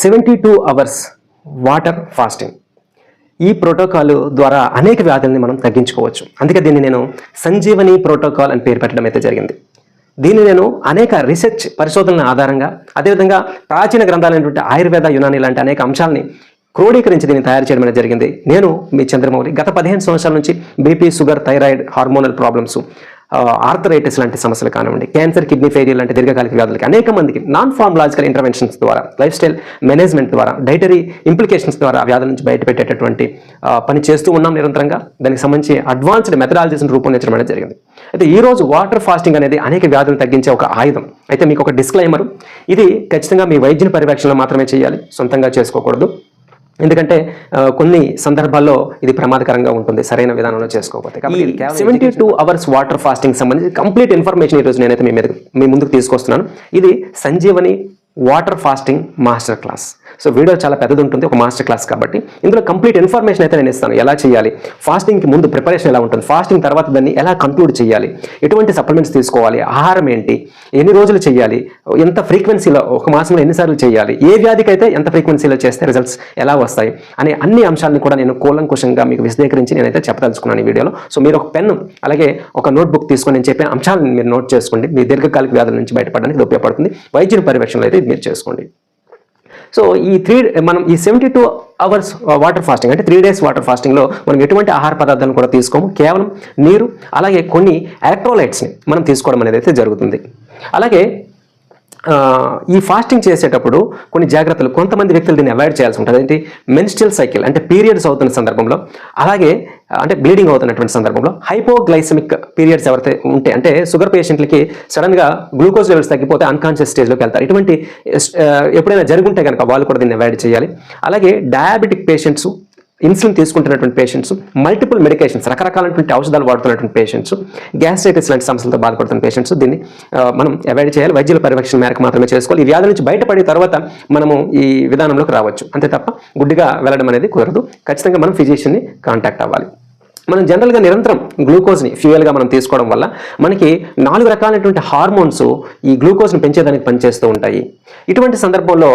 Seventy two hours water fasting. ఈ protocol ద్వారా అనేక వ్యాధుల్ని మనం తగ్గించుకోవచ్చు. అందుకే దీన్ని నేను సంజీవని ప్రోటోకాల్ అని పేరు పెట్టడం అయితే జరిగింది. దీన్ని నేను అనేక రీసెర్చ్ పరిశోధనల ఆధారంగా అదేవిధంగా ప్రాచీన గ్రంథాలైనటువంటి ఆయుర్వేద యునాని లాంటి అనేక అంశాలని క్రోడీకరించి దీన్ని తయారు చేయడం అనేది జరిగింది. నేను మీ చంద్రమౌళి. గత పదిహేను సంవత్సరాల నుంచి BP sugar thyroid hormonal problems arthritis లాంటి సమస్యలు కానివ్వండి క్యాన్సర్ కిడ్నీ ఫెయిల్యూర్ లాంటి దీర్ఘకాలిక వ్యాధులకి అనేక మందికి నాన్ ఫార్మలాజికల్ ఇంటర్వెన్షన్స్ ద్వారా లైఫ్ స్టైల్ మేనేజ్మెంట్ ద్వారా డైటరీ ఇంప్లికేషన్స్ ద్వారా ఆ వ్యాధుల నుంచి బయటపెట్టేటటువంటి పని చేస్తూ ఉన్నాం నిరంతరంగా. దానికి సంబంధించి అడ్వాన్స్డ్ మెథడాలజీస్ని రూపొందించడం అనేది జరిగింది. అయితే ఈ రోజు వాటర్ ఫాస్టింగ్ అనేది అనేక వ్యాధులను తగ్గించే ఒక ఆయుధం. అయితే మీకు ఒక డిస్క్లైమర్ ఇది ఖచ్చితంగా మీ వైద్యుని పర్యవేక్షణలో మాత్రమే చేయాలి. సొంతంగా చేసుకోకూడదు. ఎందుకంటే కొన్ని సందర్భాల్లో ఇది ప్రమాదకరంగా ఉంటుంది సరైన విధానంలో చేసుకోకపోతే. కాబట్టి seventy two hours water fasting సంబంధించి కంప్లీట్ ఇన్ఫర్మేషన్ ఈరోజు నేనైతే మీ మీద మీ ముందుకు తీసుకొస్తున్నాను. ఇది Sanjeevani water fasting master class so video చాలా పెద్దది ఉంటుంది ఒక మాస్టర్ క్లాస్ కాబట్టి. ఇందులో కంప్లీట్ ఇన్ఫర్మేషన్ అయితే నేను ఇస్తాను ఎలా చేయాలి ఫాస్టింగ్కి ముందు ప్రిపరేషన్ ఎలా ఉంటుంది ఫాస్టింగ్ తర్వాత దాన్ని ఎలా కంక్లూడ్ చేయాలి ఎటువంటి సప్లిమెంట్స్ తీసుకోవాలి ఆహారం ఏంటి ఎన్ని రోజులు చేయాలి ఎంత ఫ్రీక్వెన్సీలో ఒక మాసంలో ఎన్నిసార్లు చేయాలి ఏ వ్యాధికి అయితే ఎంత ఫ్రీక్వెన్సీలో చేస్తే రిజల్ట్స్ ఎలా వస్తాయి అనే అన్ని అంశాలను కూడా నేను కూలంకుషంగా మీకు విశదీకరించి నేనైతే చెప్పదలుచుకున్నాను ఈ వీడియోలో. సో మీరు ఒక పెన్ అలాగే ఒక నోట్బుక్ తీసుకొని నేను చెప్పిన అంశాలను మీరు నోట్ చేసుకోండి. మీ దీర్ఘకాలిక వ్యాధుల నుంచి బయటపడడానికి ఉపయోగపడుతుంది. వైద్యుని పర్యవేక్షణలో అయితే మీరు చేసుకోండి. సో ఈ త్రీ మనం ఈ seventy two hours water fasting అంటే త్రీ డేస్ వాటర్ ఫాస్టింగ్లో మనం ఎటువంటి ఆహార పదార్థాలను కూడా తీసుకోము. కేవలం నీరు అలాగే కొన్ని ఎలక్ట్రోలైట్స్ని మనం తీసుకోవడం అనేది అయితే జరుగుతుంది. అలాగే ఈ ఫాస్టింగ్ చేసేటప్పుడు కొన్ని జాగ్రత్తలు కొంతమంది వ్యక్తులు దీన్ని అవాయిడ్ చేయాల్సి ఉంటుంది. ఏంటి మెన్స్ట్రల్ సైకిల్ అంటే పీరియడ్స్ అవుతున్న సందర్భంలో అలాగే అంటే బ్లీడింగ్ అవుతున్నటువంటి సందర్భంలో హైపోగ్లైసమిక్ పీరియడ్స్ ఎవరైతే ఉంటే అంటే షుగర్ పేషెంట్లకి సడన్గా గ్లూకోజ్ లెవెల్స్ తగ్గిపోతే అన్కాన్షియస్ స్టేజ్లోకి వెళ్తారు. ఇటువంటి ఎప్పుడైనా జరుగుంటే కనుక వాళ్ళు కూడా దీన్ని అవాయిడ్ చేయాలి. అలాగే డయాబెటిక్ పేషెంట్స్ ఇన్సులిన్ తీసుకుంటున్నటువంటి పేషెంట్స్ మల్టిపుల్ మెడికేషన్స్ రకరకాలైనటువంటి ఔషధాలు వాడుతున్నటువంటి పేషెంట్స్ గ్యాస్ట్రైటిస్ లాంటి సమస్యలతో బాధపడుతున్న పేషెంట్స్ దీన్ని మనం అవాయిడ్ చేయాలి. వైద్యుల పరిరక్షణ మేరకు మాత్రమే చేసుకోవాలి. ఈ వ్యాధి నుంచి బయటపడిన తర్వాత మనము ఈ విధానంలోకి రావచ్చు. అంతే తప్ప గుడ్డిగా వెళ్ళడం అనేది కుదరదు. ఖచ్చితంగా మనం ఫిజిషియన్ని కాంటాక్ట్ అవ్వాలి. మనం జనరల్గా నిరంతరం గ్లూకోజ్ని ఫ్యూయల్గా మనం తీసుకోవడం వల్ల మనకి నాలుగు రకాలైనటువంటి హార్మోన్స్ ఈ గ్లూకోజ్ని పెంచేదానికి పనిచేస్తూ ఉంటాయి. ఇటువంటి సందర్భంలో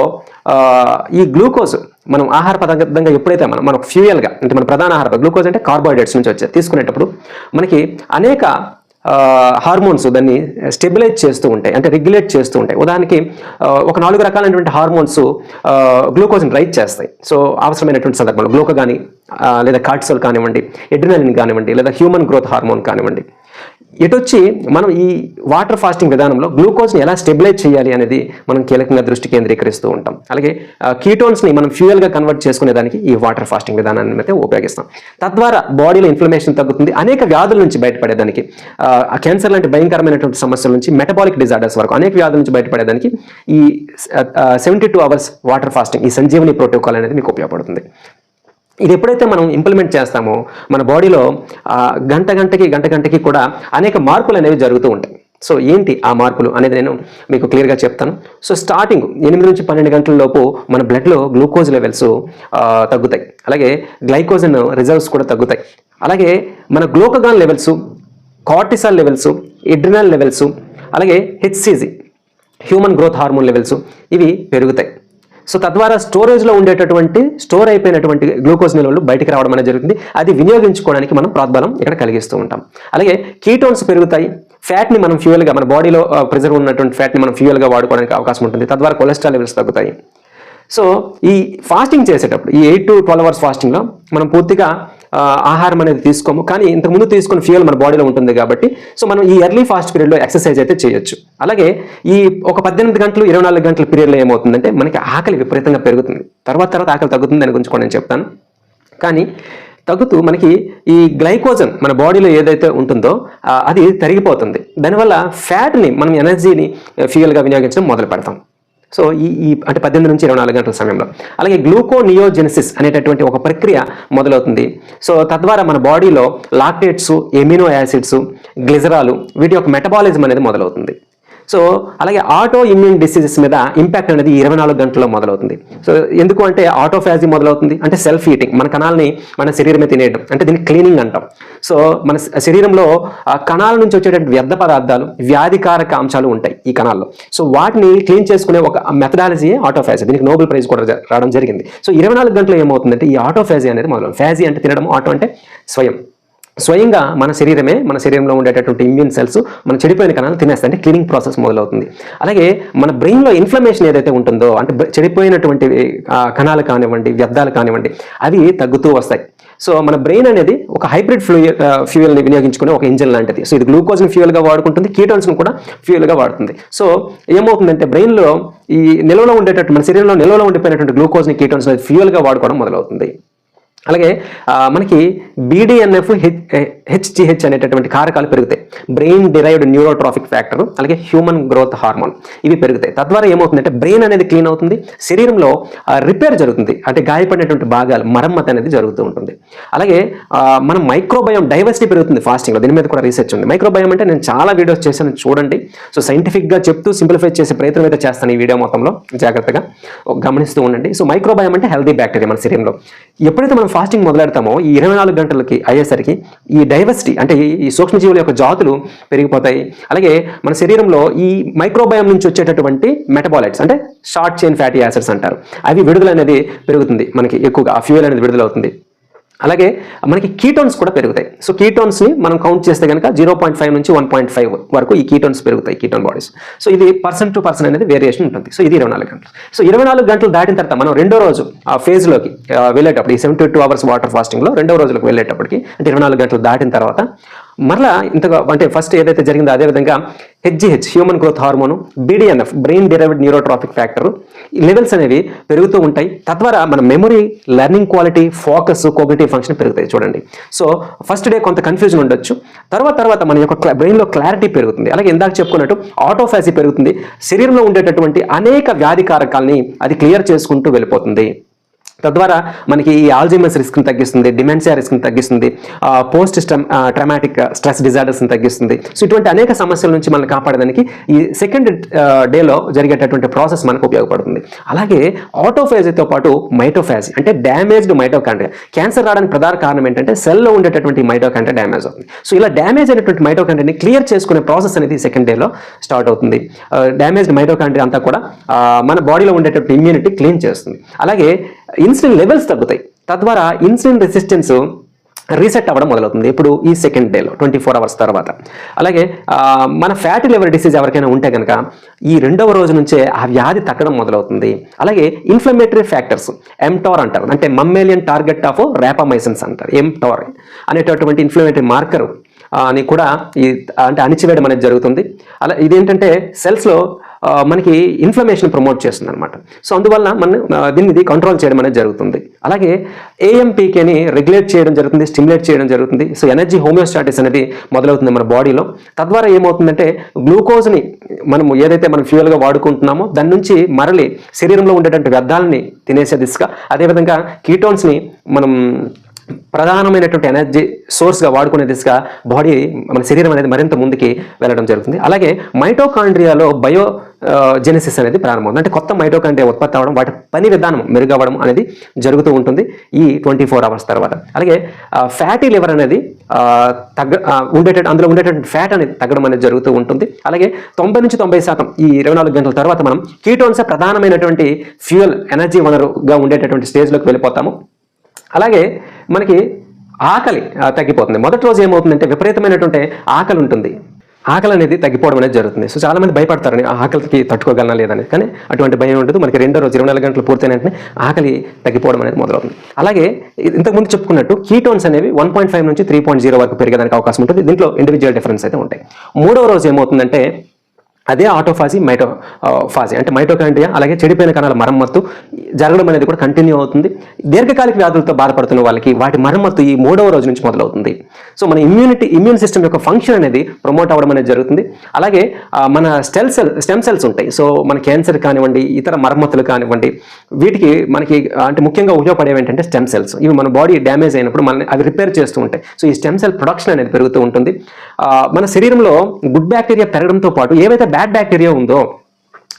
ఈ గ్లూకోజ్ మనం ఆహార పదార్థంగా ఎప్పుడైతే మనం మనం ఫ్యూయల్గా అంటే మన ప్రధాన ఆహార గ్లూకోజ్ అంటే కార్బోహైడ్రేట్స్ నుంచి వచ్చే తీసుకునేటప్పుడు మనకి అనేక హార్మోన్స్ దాన్ని స్టెబిలైజ్ చేస్తూ ఉంటాయి అంటే రెగ్యులేట్ చేస్తూ ఉంటాయి. ఉదాహరణకి ఒక నాలుగు రకాలైనటువంటి హార్మోన్స్ గ్లూకోజ్ని రైట్ చేస్తాయి. సో అవసరమైనటువంటి సందర్భంలో గ్లూకో కానీ లేదా కార్టిసోల్ కానివ్వండి ఎడ్రినలిన్ కానివ్వండి లేదా హ్యూమన్ గ్రోత్ హార్మోన్ కానివ్వండి. ఎటొచ్చి మనం ఈ వాటర్ ఫాస్టింగ్ విధానంలో గ్లూకోజ్ని ఎలా స్టెబిలైజ్ చేయాలి అనేది మనం కీలకంగా దృష్టి కేంద్రీకరిస్తూ ఉంటాం. అలాగే కీటోన్స్ని మనం ఫ్యూయల్గా కన్వర్ట్ చేసుకునేదానికి ఈ వాటర్ ఫాస్టింగ్ విధానాన్ని అయితే ఉపయోగిస్తాం. తద్వారా బాడీలో ఇన్ఫ్లమేషన్ తగ్గుతుంది. అనేక వ్యాధుల నుంచి బయటపడేదానికి క్యాన్సర్ లాంటి భయంకరమైనటువంటి సమస్యల నుంచి మెటబాలిక్ డిజార్డర్స్ వరకు అనేక వ్యాధుల నుంచి బయటపడేదానికి ఈ seventy two hours water fasting ఈ సంజీవని ప్రోటోకాల్ అనేది మీకు ఉపయోగపడుతుంది. ఇది ఎప్పుడైతే మనం ఇంప్లిమెంట్ చేస్తామో మన బాడీలో గంట గంటకి గంట గంటకి కూడా అనేక మార్పులు అనేవి జరుగుతూ ఉంటాయి. సో ఏంటి ఆ మార్పులు అనేది నేను మీకు క్లియర్గా చెప్తాను. సో స్టార్టింగ్ ఎనిమిది నుంచి పన్నెండు గంటల లోపు మన బ్లడ్లో గ్లూకోజ్ లెవెల్స్ తగ్గుతాయి. అలాగే గ్లైకోజన్ రిజర్వ్స్ కూడా తగ్గుతాయి. అలాగే మన glucagon levels cortisol levels adrenal levels అలాగే HCG human growth hormone levels ఇవి పెరుగుతాయి. సో తద్వారా స్టోరేజ్లో ఉండేటటువంటి స్టోర్ అయిపోయినటువంటి గ్లూకోజ్ నిల్వలు బయటికి రావడం అనేది జరుగుతుంది. అది వినియోగించుకోవడానికి మనం ప్రోద్బలం ఇక్కడ కలిగిస్తూ ఉంటాం. అలాగే కీటోన్స్ పెరుగుతాయి. ఫ్యాట్ని మనం ఫ్యూయల్గా మన బాడీలో ప్రెజర్ ఉన్నటువంటి ఫ్యాట్ని మనం ఫ్యూయల్గా వాడుకోవడానికి అవకాశం ఉంటుంది. తద్వారా కొలెస్ట్రాల్ లెవెల్స్ తగ్గుతాయి. సో ఈ ఫాస్టింగ్ చేసేటప్పుడు ఈ ఎయిట్ టు ట్వెల్వ్ అవర్స్ ఫాస్టింగ్లో మనం పూర్తిగా ఆహారం అనేది తీసుకోము. కానీ ఇంతకుముందు తీసుకున్న ఫ్యూయల్ మన బాడీలో ఉంటుంది కాబట్టి సో మనం ఈ ఎర్లీ ఫాస్ట్ పీరియడ్లో ఎక్సర్సైజ్ అయితే చేయొచ్చు. అలాగే ఈ ఒక పద్దెనిమిది గంటలు ఇరవై నాలుగు గంటల పీరియడ్లో ఏమవుతుందంటే మనకి ఆకలి విపరీతంగా పెరుగుతుంది. తర్వాత తర్వాత ఆకలి తగ్గుతుంది దాని గురించి కూడా నేను చెప్తాను. కానీ తగ్గుతూ మనకి ఈ గ్లైకోజన్ మన బాడీలో ఏదైతే ఉంటుందో అది తరిగిపోతుంది. దానివల్ల ఫ్యాట్ని మనం ఎనర్జీని ఫ్యూయల్గా వినియోగించడం మొదలు పెడతాం సో ఈ ఈ అంటే పద్దెనిమిది నుంచి ఇరవై నాలుగు గంటల సమయంలో. అలాగే గ్లూకోనియోజెనిసిస్ అనేటటువంటి ఒక ప్రక్రియ మొదలవుతుంది. సో తద్వారా మన బాడీలో లాక్టేట్స్ ఎమినో యాసిడ్స్ గ్లిజరాలు వీటి యొక్క మెటబాలిజం అనేది మొదలవుతుంది. సో అలాగే ఆటో ఇమ్యూన్ డిసీజెస్ మీద ఇంపాక్ట్ అనేది ఇరవై నాలుగు గంటల్లో మొదలవుతుంది. సో ఎందుకు అంటే ఆటోఫాజీ మొదలవుతుంది. అంటే సెల్ఫ్ ఈటింగ్ మన కణాలని మన శరీరమే తినేయడం. అంటే దీన్ని క్లీనింగ్ అంటాం. సో మన శరీరంలో ఆ కణాల నుంచి వచ్చేటువంటి వ్యర్థ పదార్థాలు వ్యాధికారక అంశాలు ఉంటాయి ఈ కణాల్లో. సో వాటిని క్లీన్ చేసుకునే ఒక మెథడాలజీ ఆటోఫాజీ దీనికి నోబెల్ ప్రైజ్ కూడా రావడం జరిగింది. సో ఇరవై నాలుగు గంటలు ఏమవుతుందంటే ఈ ఆటోఫాజీ అనేది మొదలు ఫ్యాజీ అంటే తినడం ఆటో అంటే స్వయం. స్వయంగా మన శరీరమే మన శరీరంలో ఉండేటటువంటి ఇమ్యూన్ సెల్స్ మన చెడిపోయిన కణాలు తినేస్తాయి అంటే క్లీనింగ్ ప్రాసెస్ మొదలవుతుంది. అలాగే మన బ్రెయిన్లో ఇన్ఫ్లమేషన్ ఏదైతే ఉంటుందో అంటే చెడిపోయినటువంటి కణాలు కానివ్వండి వ్యర్థాలు కానివ్వండి అవి తగ్గుతూ వస్తాయి. సో మన బ్రెయిన్ అనేది ఒక హైబ్రిడ్ ఫ్లూ ఫ్యూయల్ని వినియోగించుకునే ఒక ఇంజిన్ లాంటిది. సో ఇది గ్లూకోజ్ని ఫ్యూయల్గా వాడుకుంటుంది కీటోన్స్ని కూడా ఫ్యూయల్గా వాడుతుంది. సో ఏమవుతుందంటే బ్రెయిన్లో ఈ నిల్వలో ఉండేటట్టు మన శరీరంలో నిల్వలో ఉండిపోయినటువంటి గ్లూకోజ్ని కీటోన్స్ ఫ్యూయల్గా వాడుకోవడం మొదలవుతుంది. అలాగే మనకి బీడిఎన్ఎఫ్ హెచ్ హెచ్జిహెచ్ అనేటటువంటి కారకాలు పెరుగుతాయి. బ్రెయిన్ డిరైవ్డ్ న్యూరోట్రాఫిక్ ఫ్యాక్టర్ అలాగే హ్యూమన్ గ్రోత్ హార్మోన్ ఇవి పెరుగుతాయి. తద్వారా ఏమవుతుందంటే బ్రెయిన్ అనేది క్లీన్ అవుతుంది. శరీరంలో రిపేర్ జరుగుతుంది. అంటే గాయపడినటువంటి భాగాలు మరమ్మతు అనేది జరుగుతూ ఉంటుంది. అలాగే మన మైక్రోబయోమ్ డైవర్సిటీ పెరుగుతుంది ఫాస్టింగ్లో దీని మీద కూడా రీసెర్చ్ ఉంది. మైక్రోబయోమ్ అంటే నేను చాలా వీడియోస్ చేశాను చూడండి. సో సైంటిఫిక్గా చెప్తూ సింప్లిఫై చేసే ప్రయత్నం అయితే చేస్తాను ఈ వీడియో మొత్తంలో. జాగ్రత్తగా గమనిస్తూ ఉండండి. సో మైక్రోబయోమ్ అంటే హెల్తీ బ్యాక్టీరియా మన శరీరంలో. ఎప్పుడైతే మనం ఫాస్టింగ్ మొదలెడతామో ఈ ఇరవై నాలుగు గంటలకి అయ్యేసరికి ఈ డైవర్సిటీ అంటే ఈ- సూక్ష్మజీవుల యొక్క జాతులు పెరిగిపోతాయి. అలాగే మన శరీరంలో ఈ మైక్రోబయం నుంచి వచ్చేటటువంటి మెటబాలైట్స్ అంటే షార్ట్ చైన్ ఫ్యాటీ యాసిడ్స్ అంటారు. అవి విడుదల అనేది పెరుగుతుంది. మనకి ఎక్కువగా ఆ ఫ్యూయల్ అనేది విడుదల అవుతుంది అలాగే మనకి కీటోన్స్ కూడా పెరుగుతాయి. సో కీటోన్స్ని మనం కౌంట్ చేస్తే కనుక జీరో పాయింట్ ఫైవ్ నుంచి వన్ పాయింట్ ఫైవ్ వరకు ఈ కీటోన్స్ పెరుగుతాయి కీటోన్ బాడీస్ సో ఇది పర్సన్ టు పర్సన్ అనేది వేరియేషన్ ఉంటుంది. సో ఇది ఇరవై నాలుగు గంటలు. సో ఇరవై నాలుగు గంటలు దాటిన తర్వాత మనం రెండో రోజు ఆ ఫేజ్లోకి వెళ్ళేటప్పుడు ఈ సెవెంటీ టూ అవర్స్ వాటర్ ఫాస్టింగ్లో రెండో రోజులకు వెళ్ళేటప్పటికి అంటే ఇరవై నాలుగు గంటలు దాటిన తర్వాత మరలా ఇంతగా అంటే ఫస్ట్ ఏదైతే జరిగిందో అదేవిధంగా HGH human growth hormone BDNF brain derived neurotrophic factor ఈ లెవెల్స్ అనేవి పెరుగుతూ ఉంటాయి. తద్వారా మన memory learning quality focus cognitive function పెరుగుతాయి చూడండి. సో ఫస్ట్ డే కొంత కన్ఫ్యూజన్ ఉండొచ్చు. తర్వాత తర్వాత మన యొక్క బ్రెయిన్లో క్లారిటీ పెరుగుతుంది. అలాగే ఇందాక చెప్పుకున్నట్టు ఆటోఫాసీ పెరుగుతుంది. శరీరంలో ఉండేటటువంటి అనేక వ్యాధి కారకాలని అది క్లియర్ చేసుకుంటూ వెళ్ళిపోతుంది. తద్వారా మనకి ఈ ఆల్జీమస్ రిస్క్ని తగ్గిస్తుంది డిమెన్షియా రిస్క్ని తగ్గిస్తుంది పోస్ట్ స్టమ్ ట్రమాటిక్ స్ట్రెస్ డిజార్డర్స్ని తగ్గిస్తుంది. సో ఇటువంటి అనేక సమస్యల నుంచి మనల్ని కాపాడడానికి ఈ సెకండ్ డేలో జరిగేటటువంటి ప్రాసెస్ మనకు ఉపయోగపడుతుంది. అలాగే ఆటోఫేజీతో పాటు మైటోఫేజీ అంటే డ్యామేజ్డ్ మైటోకాండ్రియా క్యాన్సర్ రావడానికి ప్రధాన కారణం ఏంటంటే సెల్లో ఉండేటటువంటి మైటోకాండ్రియా డ్యామేజ్ అవుతుంది. సో ఇలా డ్యామేజ్ అయినటువంటి మైటోకాండ్రియాని క్లియర్ చేసుకునే ప్రాసెస్ అనేది సెకండ్ డేలో స్టార్ట్ అవుతుంది. డ్యామేజ్డ్ మైటోకాండ్రియా అంతా కూడా మన బాడీలో ఉండేటటువంటి ఇమ్యూనిటీ క్లీన్ చేస్తుంది. అలాగే ఇన్సులిన్ లెవెల్స్ తగ్గుతాయి. తద్వారా ఇన్సులిన్ రెసిస్టెన్స్ రీసెట్ అవ్వడం మొదలవుతుంది. ఇప్పుడు ఈ సెకండ్ డేలో ట్వంటీ ఫోర్ అవర్స్ తర్వాత. అలాగే మన ఫ్యాటీ లివర్ డిసీజ్ ఎవరికైనా ఉంటే కనుక ఈ రెండవ రోజు నుంచే ఆ వ్యాధి తగ్గడం మొదలవుతుంది. అలాగే ఇన్ఫ్లమేటరీ ఫ్యాక్టర్స్ ఎంటార్ అంటారు. అంటే మమ్మేలియన్ టార్గెట్ ఆఫ్ ర్యాపమైసన్స్ అంటారు. ఎంటార్ అనేటటువంటి ఇన్ఫ్లమేటరీ మార్కర్ అని కూడా ఈ అంటే అణిచివేయడం అనేది జరుగుతుంది. అలా ఇదేంటంటే సెల్స్లో మనకి ఇన్ఫ్లమేషన్ ప్రమోట్ చేస్తుంది అనమాట సో అందువల్ల మనం దీన్ని ఇది కంట్రోల్ చేయడం అనేది జరుగుతుంది. అలాగే ఏఎంపీకేని రెగ్యులేట్ చేయడం జరుగుతుంది స్టిమ్యులేట్ చేయడం జరుగుతుంది. సో ఎనర్జీ హోమియోస్టాటిస్ అనేది మొదలవుతుంది మన బాడీలో తద్వారా ఏమవుతుందంటే గ్లూకోజ్ని మనం ఏదైతే మనం ఫ్యూయల్గా వాడుకుంటున్నామో దాని నుంచి మరలి శరీరంలో ఉండేటువంటి వ్యర్థాలని తినేసే దిశగా అదేవిధంగా కీటోన్స్ని మనం ప్రధానమైనటువంటి ఎనర్జీ సోర్స్గా వాడుకునే దిశగా బాడీ మన శరీరం అనేది మరింత ముందుకి వెళ్ళడం జరుగుతుంది. అలాగే మైటోకాండ్రియాలో బయో జెనసిస్ అనేది ప్రారంభమవుతుంది అంటే కొత్త మైటోకాండ్రియా ఉత్పత్తి అవ్వడం వాటి పని విధానం మెరుగవ్వడం అనేది జరుగుతూ ఉంటుంది ఈ ట్వంటీ ఫోర్ అవర్స్ తర్వాత. అలాగే ఫ్యాటీ లివర్ అనేది తగ్గ ఉండేటట్టు అందులో ఉండేటటువంటి ఫ్యాట్ అనేది తగ్గడం అనేది జరుగుతూ ఉంటుంది. అలాగే తొంభై నుంచి తొంభై శాతం ఈ ఇరవై నాలుగు గంటల తర్వాత మనం కీటోన్సే ప్రధానమైనటువంటి ఫ్యూయల్ ఎనర్జీ వనరుగా ఉండేటటువంటి స్టేజ్లోకి వెళ్ళిపోతాము. అలాగే మనకి ఆకలి ఆ, తగ్గిపోతుంది. మొదటి రోజు ఏమవుతుందంటే విపరీతమైనటువంటి ఆకలి ఉంటుంది ఆకలి అనేది తగ్గిపోవడం అనేది జరుగుతుంది. సో చాలా మంది భయపడతారని ఆ ఆకలికి తట్టుకోగలనా లేదని? కానీ అటువంటి భయం ఉండదు. మనకి రెండో రోజు ఇరవై నాలుగు గంటలు పూర్తయిన వెంటనే ఆకలి తగ్గిపోవడం అనేది మొదలవుతుంది. అలాగే ఇంతకుముందు చెప్పుకున్నట్టు కీటోన్స్ అనేవి వన్ పాయింట్ ఫైవ్ నుంచి త్రీ పాయింట్ జీరో వరకు పెరిగేదానికి అవకాశం ఉంటుంది. దీంట్లో ఇండివిజువల్ డిఫరెన్స్ అయితే ఉంటాయి. మూడవ రోజు ఏమవుతుందంటే అదే ఆటోఫాజీ మైటో ఫాజీ. అంటే మైటోకాండ్రియా అలాగే చెడిపోయిన కణాల మరమ్మత్తు జరగడం అనేది కూడా కంటిన్యూ అవుతుంది. దీర్ఘకాలిక వ్యాధులతో బాధపడుతున్న వాళ్ళకి వాటి మరమ్మత్తు ఈ మూడవ రోజు నుంచి మొదలవుతుంది. సో మన ఇమ్యూనిటీ ఇమ్యూన్ సిస్టమ్ యొక్క ఫంక్షన్ అనేది ప్రమోట్ అవ్వడం అనేది జరుగుతుంది. అలాగే మన స్టెల్ సెల్ స్టెమ్ సెల్స్ ఉంటాయి. సో మన క్యాన్సర్ కానివ్వండి ఇతర మరమ్మతులు కానివ్వండి వీటికి మనకి అంటే ముఖ్యంగా ఉపయోగపడేవి ఏంటంటే స్టెమ్ సెల్స్ ఇవి మన బాడీ డ్యామేజ్ అయినప్పుడు మన అవి రిపేర్ చేస్తూ ఉంటాయి. సో ఈ స్టెమ్ సెల్ ప్రొడక్షన్ అనేది పెరుగుతూ ఉంటుంది. మన శరీరంలో గుడ్ బ్యాక్టీరియా పెరగడంతో పాటు ఏవైతే బ్యాడ్ బ్యాక్టీరియా ఉందో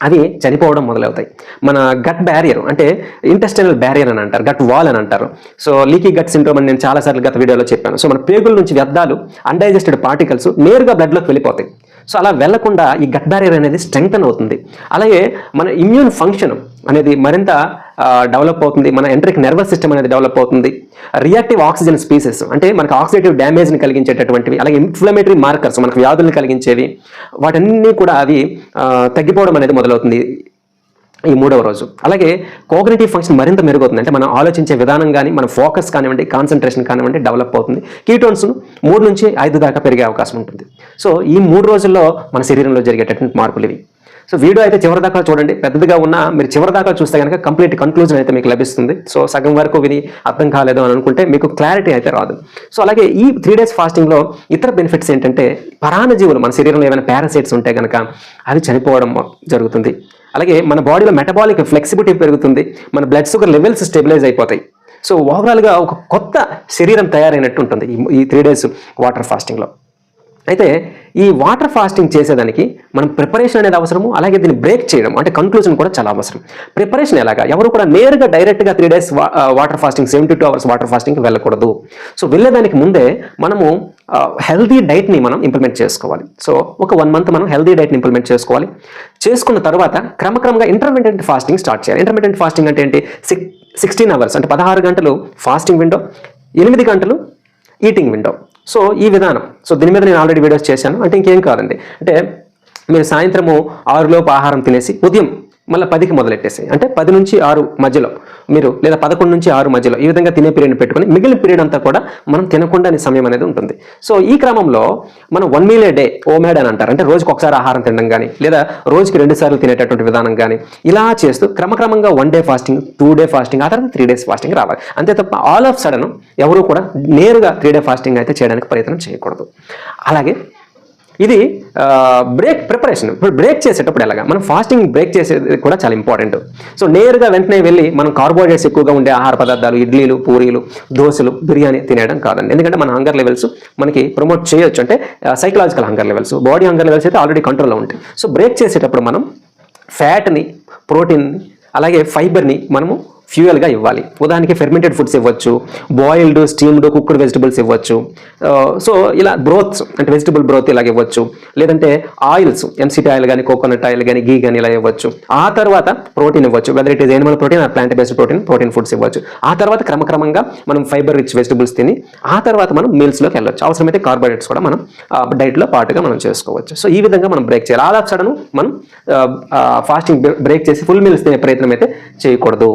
అవి చనిపోవడం మొదలవుతాయి. మన గట్ బ్యారియర్ అంటే ఇంటెస్టైనల్ బ్యారియర్ అని అంటారు గట్ వాల్ అని అంటారు. సో లీకీ గట్ సిండ్రోమ్ అని నేను చాలాసార్లు గత వీడియోలో చెప్పాను. సో మన పేగుల నుంచి వ్యర్థాలు అన్డైజెస్టెడ్ పార్టికల్స్ నేరుగా బ్లడ్లోకి వెళ్ళిపోతాయి. సో అలా వెళ్ళకుండా ఈ గట్ బ్యారియర్ అనేది స్ట్రెంగ్తన్ అవుతుంది. అలాగే మన ఇమ్యూన్ ఫంక్షన్ అనేది మరింత డెవలప్ అవుతుంది. మన ఎంట్రిక్ నర్వస్ సిస్టమ్ అనేది డెవలప్ అవుతుంది. రియాక్టివ్ ఆక్సిజన్ స్పీసెస్ అంటే మనకు ఆక్సిడేటివ్ డ్యామేజ్ని కలిగించేటటువంటివి అలాగే ఇన్ఫ్లమేటరీ మార్కర్స్ మనకు వ్యాధులను కలిగించేవి వాటన్నీ కూడా అవి తగ్గిపోవడం అనేది మొదలవుతుంది ఈ మూడవ రోజు. అలాగే కోగ్నేటివ్ ఫంక్షన్ మరింత మెరుగవుతుంది. అంటే మనం ఆలోచించే విధానం కానీ మన ఫోకస్ కానివ్వండి కాన్సన్ట్రేషన్ కానివ్వండి డెవలప్ అవుతుంది. కీటోన్స్ మూడు నుంచి ఐదు దాకా పెరిగే అవకాశం ఉంటుంది. సో ఈ మూడు రోజుల్లో మన శరీరంలో జరిగేటటువంటి మార్పులు ఇవి. సో వీడియో అయితే చివరి దాకా చూడండి. పెద్దదిగా ఉన్నా మీరు చివరి దాకా చూస్తే కనుక కంప్లీట్ కన్క్లూజన్ అయితే మీకు లభిస్తుంది. సో సగం వరకు విని అర్థం కాలేదు అని అనుకుంటే మీకు క్లారిటీ అయితే రాదు. సో అలాగే ఈ త్రీ డేస్ ఫాస్టింగ్లో ఇతర బెనిఫిట్స్ ఏంటంటే పరాణజీవులు మన శరీరంలో ఏమైనా పారాసైట్స్ ఉంటే కనుక అవి చనిపోవడం జరుగుతుంది. అలాగే మన బాడీలో మెటబాలిక్ ఫ్లెక్సిబిలిటీ పెరుగుతుంది. మన బ్లడ్ షుగర్ లెవెల్స్ స్టెబిలైజ్ అయిపోతాయి. సో ఓవరాల్గా ఒక కొత్త శరీరం తయారైనట్టు ఉంటుంది ఈ త్రీ డేస్ వాటర్ ఫాస్టింగ్లో అయితే ఈ వాటర్ ఫాస్టింగ్ చేసేదానికి మనం ప్రిపరేషన్ అనేది అవసరము అలాగే దీన్ని బ్రేక్ చేయడం అంటే కంక్లూజన్ కూడా చాలా అవసరం. ప్రిపరేషన్ ఎలాగా? ఎవరు కూడా నేరుగా డైరెక్ట్గా three days water fasting seventy two hours water ఫాస్టింగ్కి వెళ్ళకూడదు. సో వెళ్ళేదానికి ముందే మనము హెల్దీ డైట్ని మనం ఇంప్లిమెంట్ చేసుకోవాలి. సో ఒక వన్ మంత్ మనం హెల్దీ డైట్ని ఇంప్లిమెంట్ చేసుకోవాలి. చేసుకున్న తర్వాత క్రమక్రమంగా ఇంటర్మీడియట్ ఫాస్టింగ్ స్టార్ట్ చేయాలి. ఇంటర్మీడియట్ ఫాస్టింగ్ అంటే ఏంటి? సిక్స్టీన్ అవర్స్ అంటే పదహారు గంటలు ఫాస్టింగ్ విండో ఎనిమిది గంటలు ఈటింగ్ విండో సో ఈ విధానం. సో దీని మీద నేను ఆల్రెడీ వీడియోస్ చేశాను. అంటే ఇంకేం కాదండి. అంటే మీరు సాయంత్రము ఆరులోపు ఆహారం తినేసి ఉదయం మళ్ళీ పదికి మొదలెట్టేసి అంటే పది నుంచి ఆరు మధ్యలో. మీరు లేదా పదకొండు నుంచి ఆరు మధ్యలో ఈ విధంగా తినే పీరియడ్ పెట్టుకుని మిగిలిన పీరియడ్ అంతా కూడా మనం తినకుండా సమయం అనేది ఉంటుంది. సో ఈ క్రమంలో మనం one meal a day OMAD అని అంటారు. అంటే రోజుకి ఒకసారి ఆహారం తినడం కానీ లేదా రోజుకి రెండు సార్లు తినేటటువంటి విధానం కానీ ఇలా చేస్తూ క్రమక్రమంగా one day fasting two day fasting ఆ తర్వాత త్రీ డేస్ ఫాస్టింగ్ రావాలి. అంతే తప్ప ఆల్ ఆఫ్ సడన్ ఎవరు కూడా నేరుగా త్రీ డే ఫాస్టింగ్ అయితే చేయడానికి ప్రయత్నం చేయకూడదు. అలాగే ఇది బ్రేక్ ప్రిపరేషన్ ఇప్పుడు బ్రేక్ చేసేటప్పుడు ఎలాగా? మనం ఫాస్టింగ్ బ్రేక్ చేసేది కూడా చాలా ఇంపార్టెంట్ సో నేరుగా వెంటనే వెళ్ళి మనం కార్బోహైడ్రేట్స్ ఎక్కువగా ఉండే ఆహార పదార్థాలు ఇడ్లీలు పూరీలు దోశలు బిర్యానీ తినేయడం కాదండి. ఎందుకంటే మన హంగర్ లెవెల్స్ మనకి ప్రమోట్ చేయొచ్చు. అంటే psychological hunger levels body hunger levels అయితే ఆల్రెడీ కంట్రోల్లో ఉంటాయి. సో బ్రేక్ చేసేటప్పుడు మనం ఫ్యాట్ని ప్రోటీన్ని అలాగే ఫైబర్ని మనము ఫ్యూయల్గా ఇవ్వాలి. ఉదాహరణకి ఫెర్మెంటెడ్ ఫుడ్స్ ఇవ్వచ్చు బాయిల్డ్ స్టీమ్డ్ కుక్డ్ వెజిటబుల్స్ ఇవ్వచ్చు. సో ఇలా బ్రోత్స్ అంటే వెజిటబుల్ బ్రోత్ ఇలాగ ఇవ్వచ్చు. లేదంటే ఆయిల్స్ ఎంసీటీ ఆయిల్ కానీ కోకోనట్ ఆయిల్ కానీ గీ కానీ ఇలా ఇవ్వచ్చు. ఆ తర్వాత ప్రోటీన్ ఇవ్వచ్చు. Whether it is animal protein or plant based protein protein foods ఇవ్వచ్చు. ఆ తర్వాత క్రమక్రమంగా మనం ఫైబర్ రిచ్ వెజిటబుల్స్ తిని ఆ తర్వాత మనం మీల్స్లోకి వెళ్ళొచ్చు. అవసరమైతే కార్బోహైడ్రేట్స్ కూడా మనం డైట్లో పాటుగా మనం చేసుకోవచ్చు. సో ఈ విధంగా మనం బ్రేక్ చేయాలి. ఆల్ ఆఫ్ సడన్ మనం ఫాస్టింగ్ బ్రేక్ చేసి ఫుల్ మీల్స్ తినే ప్రయత్నం అయితే చేయకూడదు.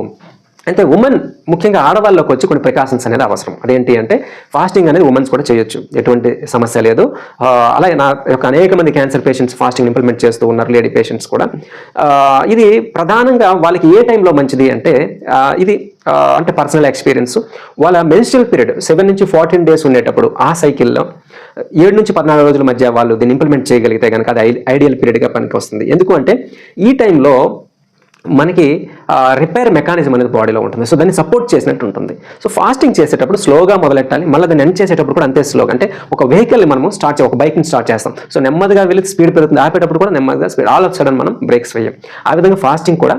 అంటే ఉమెన్ ముఖ్యంగా ఆడవాళ్ళకి వచ్చి కొన్ని ప్రికాషన్స్ అనేది అవసరం. అదేంటి అంటే ఫాస్టింగ్ అనేది ఉమెన్స్ కూడా చేయొచ్చు. ఎటువంటి సమస్య లేదు. అలాగే నా యొక్క అనేక మంది క్యాన్సర్ పేషెంట్స్ ఫాస్టింగ్ ఇంప్లిమెంట్ చేస్తూ ఉన్నారు లేడీ పేషెంట్స్ కూడా. ఇది ప్రధానంగా వాళ్ళకి ఏ టైంలో మంచిది అంటే ఇది అంటే పర్సనల్ ఎక్స్పీరియన్స్ వాళ్ళ మెన్స్ట్రల్ పీరియడ్ సెవెన్ నుంచి ఫార్టీన్ డేస్ ఉండేటప్పుడు ఆ సైకిల్లో ఏడు నుంచి పద్నాలుగు రోజుల మధ్య వాళ్ళు దీన్ని ఇంప్లిమెంట్ చేయగలిగితే కనుక అది ఐడియల్ పీరియడ్గా పనికి వస్తుంది ఎందుకు అంటే ఈ టైంలో మనకి రిపేర్ మెకానిజం అనేది బాడీలో ఉంటుంది. సో దాన్ని సపోర్ట్ చేసినట్టు ఉంటుంది. సో ఫాస్టింగ్ చేసేటప్పుడు స్లోగా మొదలెట్టాలి. మళ్ళీ దాన్ని ఎండ్ చేసేటప్పుడు కూడా అంతే స్లోగా అంటే ఒక వెహికల్ని మనము స్టార్ట్ ఒక బైక్ని స్టార్ట్ చేస్తాం. సో నెమ్మదిగా వెళ్ళి స్పీడ్ పెరుగుతుంది. ఆపేటప్పుడు కూడా నెమ్మదిగా స్పీడ్ ఆల్ ఆఫ్ సడన్ మనం బ్రేక్స్ వేయం. ఆ విధంగా ఫాస్టింగ్ కూడా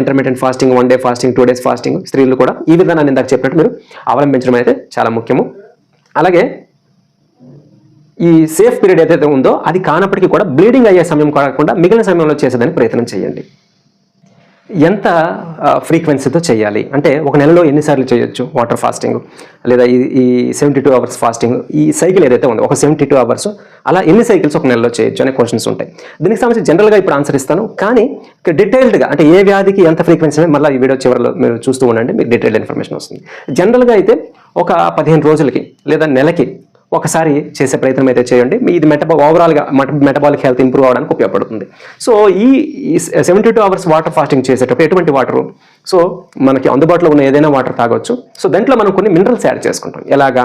intermediate fasting one day fasting two days fasting స్త్రీలు కూడా ఈ విధానాన్ని ఇందాక చెప్పినట్టు మీరు అవలంబించడం అయితే చాలా ముఖ్యము. అలాగే ఈ సేఫ్ పీరియడ్ ఏదైతే ఉందో అది కానప్పటికీ కూడా బ్లీడింగ్ అయ్యే సమయం కాకుండా మిగిలిన సమయంలో చేసేదానికి ప్రయత్నం చేయండి. ఎంత ఫ్రీక్వెన్సీతో చేయాలి? అంటే ఒక నెలలో ఎన్నిసార్లు చేయొచ్చు వాటర్ ఫాస్టింగ్ లేదా ఈ ఈ సెవెంటీ టూ అవర్స్ ఫాస్టింగ్ ఈ సైకిల్ ఏదైతే ఉందో ఒక సెవెంటీ టూ అవర్స్ అలా ఎన్ని సైకిల్స్ ఒక నెలలో చేయొచ్చు అనే క్వశ్చన్స్ ఉంటాయి. దీనికి సంబంధించి జనరల్గా ఇప్పుడు ఆన్సర్ ఇస్తాను. కానీ డీటెయిల్డ్గా అంటే ఏ వ్యాధికి ఎంత ఫ్రీక్వెన్సీ మళ్ళీ ఈ వీడియో చివరిలో మీరు చూస్తూ ఉండండి మీకు డీటెయిల్డ్ ఇన్ఫర్మేషన్ వస్తుంది. జనరల్గా అయితే ఒక పదిహేను రోజులకి లేదా నెలకి ఒకసారి చేసే ప్రయత్నం అయితే చేయండి. మీ ఇది మెటబా ఓవరాల్గా మెటబాలిక్ హెల్త్ ఇంప్రూవ్ అవడానికి ఉపయోగపడుతుంది. సో ఈ seventy two hours water fasting చేసేటప్పుడు ఎటువంటి వాటర్ సో మనకి అందుబాటులో ఉన్న ఏదైనా వాటర్ తాగొచ్చు. సో దాంట్లో మనం కొన్ని మినరల్స్ యాడ్ చేసుకుంటాం. ఎలాగా?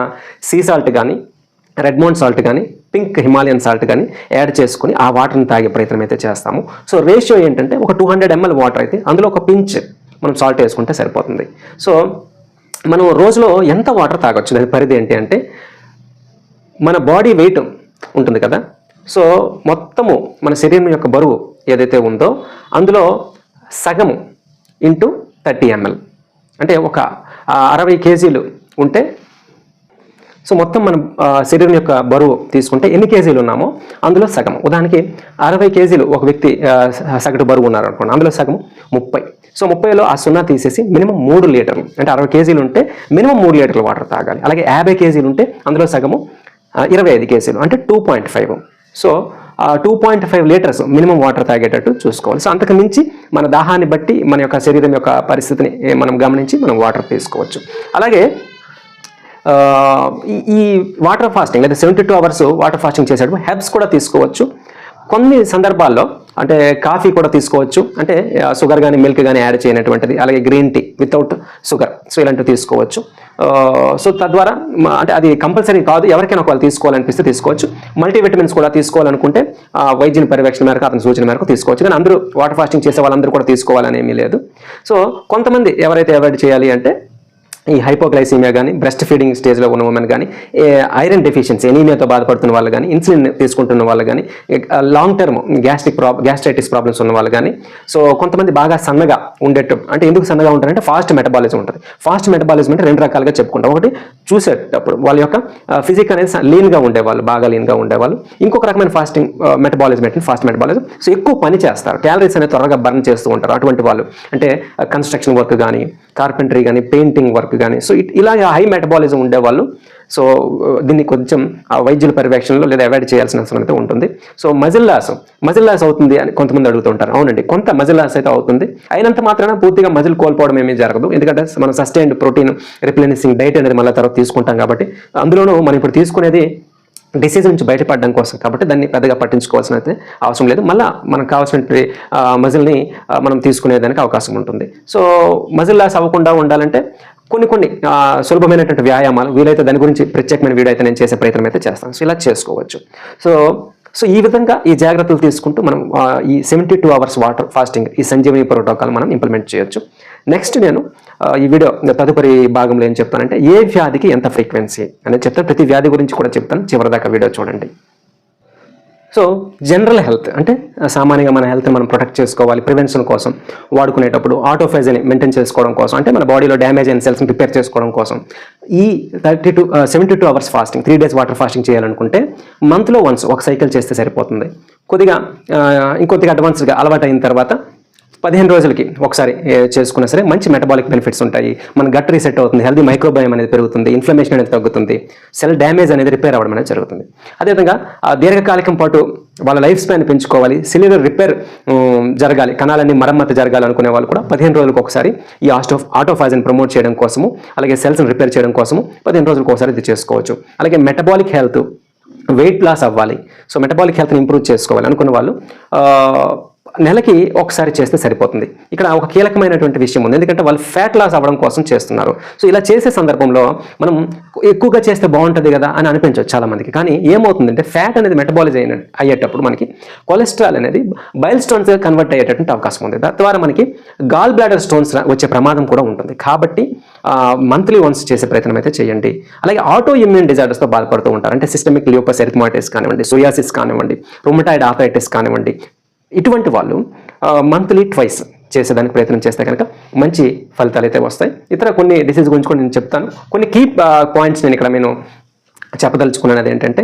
సీ సాల్ట్ కానీ రెడ్ సాల్ట్ కానీ పింక్ హిమాలయన్ సాల్ట్ కానీ యాడ్ చేసుకుని ఆ వాటర్ని తాగే ప్రయత్నం అయితే చేస్తాము. సో రేషియో ఏంటంటే ఒక టూ హండ్రెడ్ ఎంఎల్ వాటర్ అయితే అందులో ఒక పించ్ మనం సాల్ట్ వేసుకుంటే సరిపోతుంది. సో మనం రోజులో ఎంత వాటర్ తాగొచ్చు? దాని పరిధి ఏంటి అంటే మన బాడీ వెయిట్ ఉంటుంది కదా? సో మొత్తము మన శరీరం యొక్క బరువు ఏదైతే ఉందో అందులో సగము ఇంటూ థర్టీ ఎంఎల్. అంటే ఒక అరవై కేజీలు ఉంటే సో మొత్తం మన శరీరం యొక్క బరువు తీసుకుంటే ఎన్ని కేజీలు ఉన్నామో అందులో సగం. ఉదాహరణకి అరవై కేజీలు ఒక వ్యక్తి స- సగటు బరువు ఉన్నారు అనుకోండి అందులో సగం ముప్పై. సో ముప్పైలో ఆ సున్నా తీసేసి మినిమం మూడు లీటర్లు అంటే అరవై కేజీలు ఉంటే మినిమం మూడు లీటర్లు వాటర్ తాగాలి. అలాగే యాభై కేజీలు ఉంటే అందులో సగము ఇరవై ఐదు కేజీలు అంటే two point five so two point five litres minimum water తాగేటట్టు చూసుకోవాలి. సో అంతకు మించి మన దాహాన్ని బట్టి మన యొక్క శరీరం యొక్క పరిస్థితిని మనం గమనించి మనం వాటర్ తీసుకోవచ్చు. అలాగే ఈ- ఈ వాటర్ ఫాస్టింగ్ లేదా seventy two hours water fasting చేసేటప్పుడు హెబ్స్ కూడా తీసుకోవచ్చు. కొన్ని సందర్భాల్లో అంటే కాఫీ కూడా తీసుకోవచ్చు. అంటే షుగర్ కానీ మిల్క్ కానీ యాడ్ చేయనటువంటిది. అలాగే green tea without sugar. So ఇలాంటివి తీసుకోవచ్చు. సో తద్వారా అంటే అది కంపల్సరీ కాదు. ఎవరికైనా ఒకవేళ తీసుకోవాలనిపిస్తే తీసుకోవచ్చు. మల్టీవిటమిన్స్ కూడా తీసుకోవాలనుకుంటే ఆ, వైద్యుని పర్యవేక్షణ మేరకు అతని సూచన మేరకు తీసుకోవచ్చు. కానీ అందరూ వాటర్ ఫాస్టింగ్ చేసే వాళ్ళందరూ కూడా తీసుకోవాలని ఏమీ లేదు. సో కొంతమంది ఎవరైతే అవాయిడ్ చేయాలి అంటే ఈ హైపోగ్లైసీమియా కానీ బ్రెస్ట్ ఫీడింగ్ స్టేజ్లో ఉన్న ఉమెన్ కానీ ఐరన్ డెఫిషియన్సీ ఎనీమియాతో బాధపడుతున్న వాళ్ళు కానీ ఇన్సులిన్ తీసుకుంటున్న వాళ్ళు కానీ long term gastric prob gastritis problems ఉన్న వాళ్ళు కానీ సో కొంతమంది బాగా సన్నగా ఉండేటప్పుడు అంటే ఎందుకు సన్నగా ఉంటారంటే ఫాస్ట్ మెటబాలిజం ఉంటుంది. ఫాస్ట్ మెటబాలిజం అంటే రెండు రకాలుగా చెప్పుకుంటాం. ఒకటి చూసేటప్పుడు వాళ్ళ యొక్క ఫిజిక్ అనేది లీన్గా ఉండేవాళ్ళు బాగా లీన్గా ఉండేవాళ్ళు. ఇంకొక రకమైన ఫాస్టింగ్ మెటబాలిజం అంటే ఫాస్ట్ మెటబాలిజం సో ఎక్కువ పని చేస్తారు. క్యాలరీస్ అనేది త్వరగా బర్న్ చేస్తూ ఉంటారు అటువంటి వాళ్ళు. అంటే కన్స్ట్రక్షన్ వర్క్ కానీ కార్పెంటరీ కానీ పెయింటింగ్ వర్క్ కానీ. సో ఇలా హై మెటబాలిజం ఉండేవాళ్ళు. సో దీన్ని కొంచెం ఆ వైద్యుల పర్యవేక్షణలో లేదా అవాయిడ్ చేయాల్సిన అవసరం అయితే ఉంటుంది. So muscle loss muscle loss అవుతుంది అని కొంతమంది అడుగుతుంటారు అవునండి కొంత మజిల్ లాస్ అయితే అవుతుంది. అయినంత మాత్రాన పూర్తిగా మజిల్ కోల్పోవడం ఏమీ జరగదు. ఎందుకంటే మనం సస్టైన్డ్ ప్రోటీన్ రిప్లెనిసింగ్ డైట్ అనేది మళ్ళీ తర్వాత తీసుకుంటాం కాబట్టి అందులోనూ మనం ఇప్పుడు తీసుకునేది డిసీజ్ నుంచి బయటపడడం కోసం కాబట్టి దాన్ని పెద్దగా పట్టించుకోవాల్సిన అయితే అవసరం లేదు. మళ్ళీ మనకు కావాల్సినటువంటి మజిల్ని మనం తీసుకునేదానికి అవకాశం ఉంటుంది. సో మజిల్ లాస్ అవ్వకుండా ఉండాలంటే కొన్ని కొన్ని సులభమైనటువంటి వ్యాయామాలు వీలైతే దాని గురించి ప్రత్యేకమైన వీడియో అయితే నేను చేసే ప్రయత్నం అయితే చేస్తాను. సో ఇలా చేసుకోవచ్చు. సో సో ఈ విధంగా ఈ జాగ్రత్తలు తీసుకుంటూ మనం ఈ seventy two hours water fasting ఈ సంజీవని ప్రోటోకాల్ మనం ఇంప్లిమెంట్ చేయొచ్చు. నెక్స్ట్ నేను ఈ వీడియో తదుపరి భాగంలో ఏం చెప్తానంటే ఏ వ్యాధికి ఎంత ఫ్రీక్వెన్సీ అనేది చెప్తాను. ప్రతి వ్యాధి గురించి కూడా చెప్తాను. చివరిదాకా వీడియో చూడండి. సో జనరల్ హెల్త్ అంటే సామాన్యంగా మన హెల్త్ మనం ప్రొటెక్ట్ చేసుకోవాలి ప్రివెన్షన్ కోసం వాడుకునేటప్పుడు ఆటోఫేజ్ని మెయింటైన్ చేసుకోవడం కోసం అంటే మన బాడీలో డ్యామేజ్ అయిన సెల్స్ని ప్రిపేర్ చేసుకోవడం కోసం. ఈ thirty two seventy two hours fasting three days water fasting చేయాలనుకుంటే మంత్లో వన్స్ ఒక సైకిల్ చేస్తే సరిపోతుంది. కొద్దిగా ఇంకొద్దిగా అడ్వాన్స్గా అలవాటు అయిన తర్వాత పదిహేను రోజులకి ఒకసారి చేసుకున్నా సరే మంచి మెటబాలిక్ బెనిఫిట్స్ ఉంటాయి. మన గట్ రీసెట్ అవుతుంది హెల్దీ మైక్రోబయం అనేది పెరుగుతుంది ఇన్ఫ్లమేషన్ అనేది తగ్గుతుంది సెల్ డ్యామేజ్ అనేది రిపేర్ అవ్వడం అనేది జరుగుతుంది. అదేవిధంగా ఆ దీర్ఘకాలికం పాటు వాళ్ళ లైఫ్ స్పాన్ పెంచుకోవాలి సిలిండర్ రిపేర్ జరగాలి కణాలన్నీ మరమ్మతు జరగాలి అనుకునే వాళ్ళు కూడా పదిహేను రోజులకు ఒకసారి ఈ ఆస్టో ఆటోఫాజన్ ప్రమోట్ చేయడం కోసము అలాగే సెల్స్ని రిపేర్ చేయడం కోసము పదిహేను రోజులకు ఒకసారి ఇది చేసుకోవచ్చు. అలాగే మెటబాలిక్ హెల్త్ వెయిట్ లాస్ అవ్వాలి. సో మెటబాలిక్ హెల్త్ని ఇంప్రూవ్ చేసుకోవాలి అనుకున్న వాళ్ళు నెలకి ఒకసారి చేస్తే సరిపోతుంది. ఇక్కడ ఒక కీలకమైనటువంటి విషయం ఉంది. ఎందుకంటే వాళ్ళు ఫ్యాట్ లాస్ అవ్వడం కోసం చేస్తున్నారు. సో ఇలా చేసే సందర్భంలో మనం ఎక్కువగా చేస్తే బాగుంటుంది కదా అని అనిపించవచ్చు చాలా మందికి కానీ ఏమవుతుందంటే ఫ్యాట్ అనేది మెటబాలిజ్ అయిన అయ్యేటప్పుడు మనకి కొలెస్ట్రాల్ అనేది బైల్ స్టోన్స్గా కన్వర్ట్ అయ్యేటటువంటి అవకాశం ఉంది. తద్వారా మనకి గాల్ బ్లాడర్ స్టోన్స్ వచ్చే ప్రమాదం కూడా ఉంటుంది. కాబట్టి మంత్లీ వన్స్ చేసే ప్రయత్నం అయితే చేయండి. అలాగే ఆటో ఇమ్యూన్ డిజార్డర్స్తో బాధపడుతూ ఉంటారు. అంటే సిస్టమిక్ లియోపస్ ఎరిథమాటిస్ కానివ్వండి సోయాసిస్ కానివ్వండి రుమటాయిడ్ ఆథరైటిస్ కానివ్వండి ఇటువంటి వాళ్ళు మంత్లీ ట్వైస్ చేసేదానికి ప్రయత్నం చేస్తే కనుక మంచి ఫలితాలు అయితే వస్తాయి. ఇతర కొన్ని డిసీజ్ గురించి కూడా నేను చెప్తాను. కొన్ని కీ పాయింట్స్ నేను ఇక్కడ నేను చెప్పదలుచుకున్నది ఏంటంటే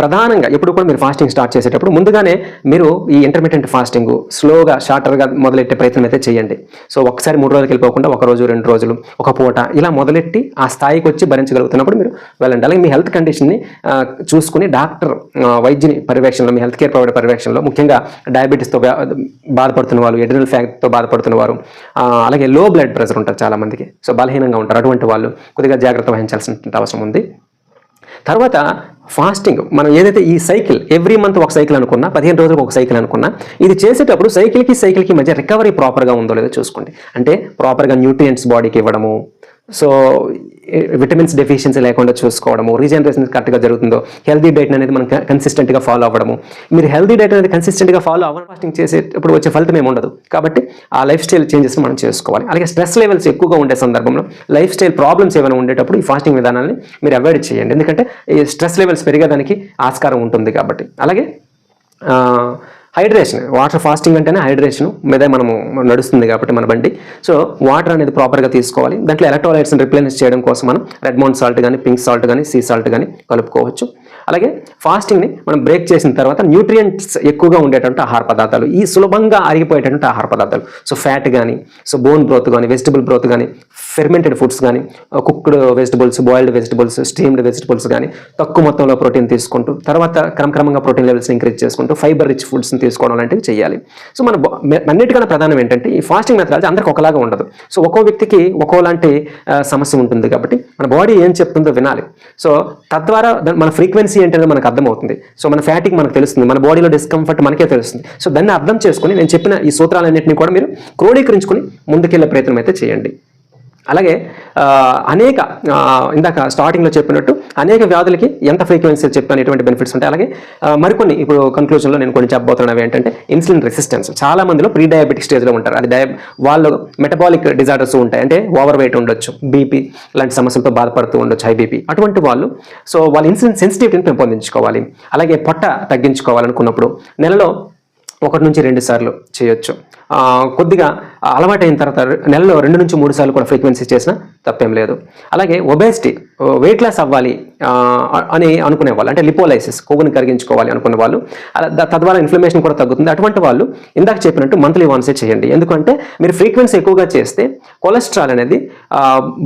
ప్రధానంగా ఎప్పుడు కూడా మీరు ఫాస్టింగ్ స్టార్ట్ చేసేటప్పుడు ముందుగానే మీరు ఈ ఇంటర్మీడియట్ ఫాస్టింగ్ స్లోగా షార్టర్గా మొదలెట్టే ప్రయత్నం అయితే చేయండి. సో ఒకసారి మూడు రోజులకి వెళ్ళిపోకుండా ఒక రోజు రెండు రోజులు ఒక పూట ఇలా మొదలెట్టి ఆ స్థాయికి వచ్చి భరించగలుగుతున్నప్పుడు మీరు వెళ్ళండి. అలాగే మీ హెల్త్ కండిషన్ని చూసుకుని డాక్టర్ వైద్యుని పర్యవేక్షణలో మీ హెల్త్ కేర్ ప్రొవైడర్ పర్యవేక్షణలో ముఖ్యంగా డయాబెటీస్తో బాధపడుతున్న వాళ్ళు ఎడ్రినల్ ఫ్యాక్ట్తో బాధపడుతున్న వారు అలాగే లో బ్లడ్ ప్రెషర్ ఉంటారు చాలామందికి. సో బలహీనంగా ఉంటారు అటువంటి వాళ్ళు కొద్దిగా జాగ్రత్త వహించాల్సిన అవసరం ఉంది. తర్వాత ఫాస్టింగ్ మనం ఏదైతే ఈ సైకిల్ ఎవ్రీ మంత్ ఒక సైకిల్ అనుకున్నా పదిహేను రోజులకు ఒక సైకిల్ అనుకున్నా ఇది చేసేటప్పుడు సైకిల్కి సైకిల్కి మధ్య రికవరీ ప్రాపర్గా ఉందో లేదో చూసుకోండి. అంటే ప్రాపర్గా న్యూట్రియంట్స్ బాడీకి ఇవ్వడము సో విటమిన్స్ డెఫిషియన్సీ లేకుండా చూసుకోవడము రీజనరేషన్ కరెక్ట్గా జరుగుతుందో హెల్దీ డైట్ అనేది మనం కన్సిస్టెంట్గా ఫాలో అవ్వడము. మీరు హెల్దీ డైట్ అనేది కన్సిస్టెంట్గా ఫాలో అవ్వడం ఫాస్టింగ్ చేసేటప్పుడు వచ్చే ఫలితం ఏమి ఉండదు. కాబట్టి ఆ లైఫ్ స్టైల్ చేంజెస్ మనం చేసుకోవాలి. అలాగే స్ట్రెస్ లెవెల్స్ ఎక్కువగా ఉండే సందర్భంలో లైఫ్ స్టైల్ ప్రాబ్లమ్స్ ఏమైనా ఉండేటప్పుడు ఈ ఫాస్టింగ్ విధానాన్ని మీరు అవాయిడ్ చేయండి. ఎందుకంటే ఈ స్ట్రెస్ లెవెల్స్ పెరిగేదానికి ఆస్కారం ఉంటుంది కాబట్టి. అలాగే హైడ్రేషన్ వాటర్ ఫాస్టింగ్ అంటేనే హైడ్రేషన్ మీద మనము నడుస్తుంది కాబట్టి మన బండి. సో వాటర్ అనేది ప్రాపర్గా తీసుకోవాలి. దాంట్లో ఎలక్ట్రోలైట్స్ని రిప్లేస్ చేయడం కోసం మనం రెడ్ మౌంట్ సాల్ట్ కానీ పింక్ సాల్ట్ కానీ సీ సాల్ట్ కానీ కలుపుకోవచ్చు. అలాగే ఫాస్టింగ్ని మనం బ్రేక్ చేసిన తర్వాత న్యూట్రియంట్స్ ఎక్కువగా ఉండేటువంటి ఆహార పదార్థాలు ఈ సులభంగా అరిగిపోయేటువంటి ఆహార పదార్థాలు. సో ఫ్యాట్ కానీ సో బోన్ బ్రోత్ కానీ వెజిటబుల్ బ్రోత్ కానీ ఫెర్మెంటెడ్ ఫుడ్స్ కానీ cooked vegetables boiled vegetables steamed vegetables కానీ తక్కువ మొత్తంలో ప్రోటీన్ తీసుకుంటూ తర్వాత క్రమక్రమంగా ప్రోటీన్ లెవెల్స్ ఇంక్రీజ్ చేసుకుంటూ ఫైబర్ రిచ్ ఫుడ్స్ని తీసుకోవడం లాంటివి చేయాలి. సో మన అన్నిటికన్నా ప్రధానం ఏంటంటే ఈ ఫాస్టింగ్ మెథడాలజీ అందరికి ఒకలాగా ఉండదు. సో ఒక్కో వ్యక్తికి ఒక్కోలాంటి uh, సమస్య ఉంటుంది కాబట్టి మన బాడీ ఏం చెప్తుందో వినాలి. సో తద్వారా మన ఫ్రీక్వెన్సీ ఏంటనేది మనకు అర్థమవుతుంది. సో మన ఫ్యాటిక్ మనకు తెలుస్తుంది. మన బాడీలో డిస్కంఫర్ట్ మనకే తెలుస్తుంది. సో దాన్ని అర్థం చేసుకుని నేను చెప్పిన ఈ సూత్రాలన్నింటినీ కూడా మీరు క్రోడీకరించుకుని ముందుకెళ్ళే ప్రయత్నం అయితే చేయండి. అలాగే అనేక ఇందాక స్టార్టింగ్లో చెప్పినట్టు అనేక వ్యాధులకి ఎంత ఫ్రీక్వెన్సీ చెప్పాను ఎటువంటి బెనిఫిట్స్ ఉంటాయి. అలాగే మరికొన్ని ఇప్పుడు కంక్లూజన్లో నేను కొన్ని చెప్పబోతున్నాను ఏంటంటే ఇన్సులిన్ రెసిస్టెన్స్ చాలా మందిలో ప్రీ డయాబెటిక్ స్టేజ్లో ఉంటారు. అది డయా వాళ్ళు మెటబాలిక్ డిజార్డర్స్ ఉంటాయి. అంటే ఓవర్ వెయిట్ ఉండొచ్చు బీపీ లాంటి సమస్యలతో బాధపడుతూ ఉండొచ్చు హై బీపీ అటువంటి వాళ్ళు సో వాళ్ళ ఇన్సులిన్ సెన్సిటివిటీని పెంపొందించుకోవాలి. అలాగే పొట్ట తగ్గించుకోవాలనుకున్నప్పుడు నెలలో ఒకటి నుంచి రెండు సార్లు చేయొచ్చు. కొద్దిగా అలవాటైన తర్వాత నెలలో రెండు నుంచి మూడు సార్లు కూడా ఫ్రీక్వెన్సీ చేసినా తప్పేం లేదు. అలాగే ఒబేసిటీ వెయిట్ లాస్ అవ్వాలి అని అనుకునే వాళ్ళు అంటే లిపోలైసిస్ కొవ్వుని కరిగించుకోవాలి అనుకునే వాళ్ళు అలా తద్వారా ఇన్ఫ్లమేషన్ కూడా తగ్గుతుంది. అటువంటి వాళ్ళు ఇందాక చెప్పినట్టు మంత్లీ వన్సే చేయండి. ఎందుకంటే మీరు ఫ్రీక్వెన్సీ ఎక్కువగా చేస్తే కొలెస్ట్రాల్ అనేది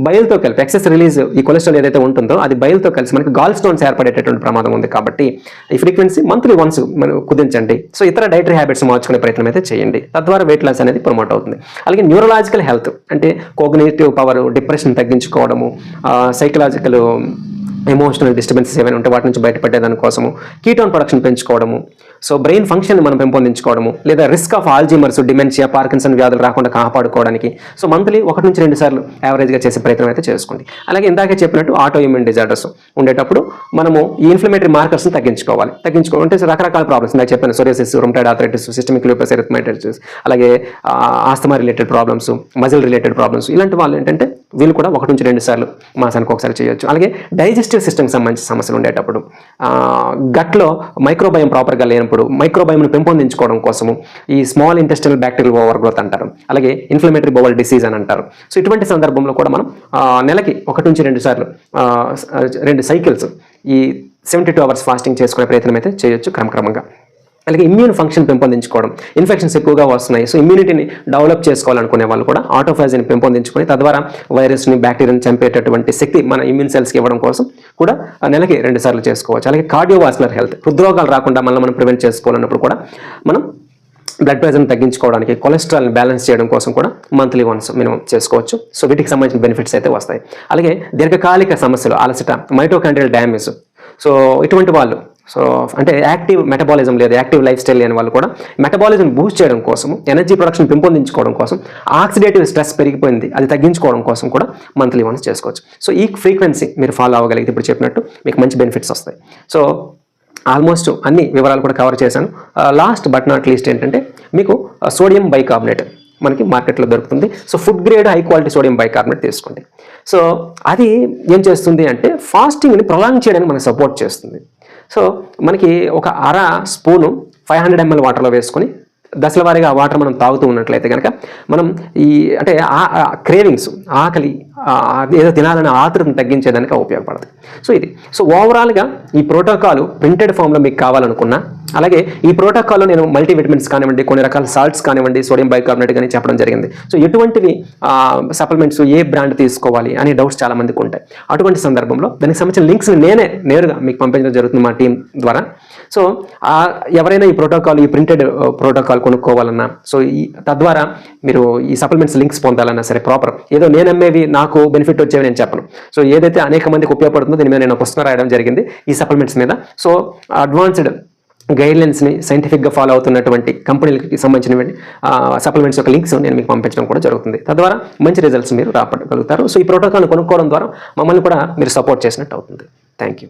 బయలుతో కలిపి ఎక్సెస్ రిలీజ్ ఈ కొలెస్ట్రాల్ ఏదైతే ఉంటుందో అది బయలుతో కలిసి మనకి గాల్ స్టోన్స్ ఏర్పడేటటువంటి ప్రమాదం ఉంది కాబట్టి ఈ ఫ్రీక్వెన్సీ మంత్లీ వన్స్ మనం కుదించండి. సో ఇతర డైటరీ హ్యాబిట్స్ మార్చుకునే ప్రయత్నం అయితే చేయండి. తద్వారా వెయిట్ లాస్ అనేది ప్రమోట్ అవుతుంది. అలాగే న్యూరలాజికల్ హెల్త్ అంటే కోగ్నేటివ్ పవర్ డిప్రెషన్ తగ్గించుకోవడము సైకలాజికల్ ఎమోషనల్ డిస్టర్బెన్సెస్ ఏమైనా ఉంటే వాటి నుంచి బయటపడేదాని దానికోసము కీటోన్ ప్రొడక్షన్ పెంచుకోవడము సో బ్రెయిన్ ఫంక్షన్ మనం పెంపొందించుకోవడము లేదా risk of Alzheimer's dementia Parkinson వ్యాధులు రాకుండా కాపాడుకోవడానికి. సో మంత్లీ ఒకటి నుంచి రెండు సార్లు యావరేజ్గా చేసే ప్రయత్నం అయితే చేసుకోండి. అలాగే ఇందాకే చెప్పినట్టు ఆటో ఇమ్యూన్ డిజార్డర్స్ ఉండేటప్పుడు మనము ఈ ఇన్ఫ్లమేటరీ మార్కర్స్ని తగ్గించుకోవాలి. తగ్గించుకోవాలంటే రకరకాల ప్రాబ్లమ్స్ ఇందాక చెప్పాను psoriasis rheumatoid arthritis systemic lupus erythematosus అలాగే asthma related problems muscle related problems ఇలాంటి వాళ్ళు ఏంటంటే వీళ్ళు కూడా ఒకటి నుంచి రెండు సార్లు మాసానికి ఒకసారి చేయొచ్చు. అలాగే డైజెస్టివ్ సిస్టమ్కి సంబంధించిన సమస్యలు ఉండేటప్పుడు గట్లో మైక్రోబయం ప్రాపర్గా లేనప్పుడు మైక్రోబయంను పెంపొందించుకోవడం కోసము ఈ small intestinal bacterial overgrowth అంటారు. అలాగే ఇన్ఫ్లమేటరీ బోవల్ డిసీజ్ అని అంటారు. సో ఇటువంటి సందర్భంలో కూడా మనం నెలకి ఒకటి నుంచి రెండు సార్లు రెండు సైకిల్స్ ఈ సెవెంటీ టూ అవర్స్ ఫాస్టింగ్ చేసుకునే ప్రయత్నం అయితే చేయొచ్చు క్రమక్రమంగా. అలాగే ఇమ్యూన్ ఫంక్షన్ పెంపొందించుకోవడం. ఇన్ఫెక్షన్స్ ఎక్కువగా వస్తున్నాయి. సో ఇమ్యూనిటీని డెవలప్ చేసుకోవాలనుకునే వాళ్ళు కూడా ఆటోఫాజీని పెంపొందించుకొని తద్వారా వైరస్ని బ్యాక్టీరియాని చంపేటటువంటి శక్తి మన ఇమ్యూన్ సెల్స్కి ఇవ్వడం కోసం కూడా నెలకి రెండు సార్లు చేసుకోవచ్చు. అలాగే కార్డియోవాస్కులర్ హెల్త్ హృద్రోగాలు రాకుండా మళ్ళీ మనం ప్రివెంట్ చేసుకోవాలన్నప్పుడు కూడా మనం బ్లడ్ ప్రెషర్ని తగ్గించుకోవడానికి కొలెస్ట్రాల్ని బ్యాలెన్స్ చేయడం కోసం కూడా మంత్లీ వన్స్ మినిమం చేసుకోవచ్చు. సో వీటికి సంబంధించిన బెనిఫిట్స్ అయితే వస్తాయి. అలాగే దీర్ఘకాలిక సమస్యలు అలసట మైటోకాండ్రియల్ డ్యామేజ్ సో ఇటువంటి వాళ్ళు సో అంటే యాక్టివ్ మెటబాలిజం లేదు యాక్టివ్ లైఫ్ స్టైల్ లేని వాళ్ళు కూడా మెటబాలిజం బూస్ట్ చేయడం కోసం ఎనర్జీ ప్రొడక్షన్ పెంపొందించుకోవడం కోసం ఆక్సిడేటివ్ స్ట్రెస్ పెరిగిపోయింది అది తగ్గించుకోవడం కోసం కూడా మంత్లీ వన్స్ చేసుకోవచ్చు. సో ఈ ఫ్రీక్వెన్సీ మీరు ఫాలో అవ్వగలిగితే ఇప్పుడు చెప్పినట్టు మీకు మంచి బెనిఫిట్స్ వస్తాయి. సో ఆల్మోస్ట్ అన్ని వివరాలు కూడా కవర్ చేశాను. లాస్ట్ బట్ నాట్ లీస్ట్ ఏంటంటే మీకు uh, సోడియం బైకార్బోనేట్ మనకి మార్కెట్లో దొరుకుతుంది. So food grade high quality sodium bicarbonate తీసుకోండి. సో అది ఏం చేస్తుంది అంటే ఫాస్టింగ్ని ప్రొలాంగ్ చేయడానికి మనకు సపోర్ట్ చేస్తుంది. సో మనకి ఒక అర స్పూను ఫైవ్ హండ్రెడ్ ఎంఎల్ వాటర్లో వేసుకొని దశల వారీగా ఆ వాటర్ మనం తాగుతూ ఉన్నట్లయితే కనుక మనం ఈ అంటే ఆ క్రేవింగ్స్ ఆకలి ఏదో తినాలనే ఆతృతను తగ్గించేదానికి ఉపయోగపడదు. సో ఇది. సో ఓవరాల్గా ఈ ప్రోటోకాల్ ప్రింటెడ్ ఫామ్లో మీకు కావాలనుకున్నా అలాగే ఈ ప్రోటోకాల్లో నేను మల్టీ విటమిన్స్ కానివ్వండి కొన్ని రకాల సాల్ట్స్ కానివ్వండి సోడియం బైకార్బోనేట్ కానీ చెప్పడం జరిగింది. సో ఎటువంటివి సప్లిమెంట్స్ ఏ బ్రాండ్ తీసుకోవాలి అనే డౌట్స్ చాలా మందికి ఉంటాయి. అటువంటి సందర్భంలో దానికి సంబంధించిన లింక్స్ నేనే నేరుగా మీకు పంపించడం జరుగుతుంది మా టీం ద్వారా. సో ఎవరైనా ఈ ప్రోటోకాల్ ఈ ప్రింటెడ్ ప్రోటోకాల్ కొనుక్కోవాలన్నా సో ఈ తద్వారా మీరు ఈ సప్లిమెంట్స్ లింక్స్ పొందాలన్నా సరే ప్రాపర్. ఏదో నేను అమ్మేవి నాకు బెనిఫిట్ వచ్చేవి నేను చెప్పను. సో ఏదైతే అనేక మందికి ఉపయోగపడుతుందో దీని మీద నేను పుస్తకం రాయడం జరిగింది ఈ సప్లిమెంట్స్ మీద. సో అడ్వాన్స్డ్ గైడ్లైన్స్ని సైంటిఫిక్గా ఫాలో అవుతున్నటువంటి కంపెనీలకి సంబంధించినటువంటి సప్లిమెంట్స్ యొక్క లింక్స్ నేను మీకు పంపించడం కూడా జరుగుతుంది. తద్వారా మంచి రిజల్ట్స్ మీరు రాపడగలుగుతారు సో ఈ ప్రోటోకాల్ని కొనుక్కోవడం ద్వారా మమ్మల్ని కూడా మీరు సపోర్ట్ చేసినట్టు అవుతుంది. Thank you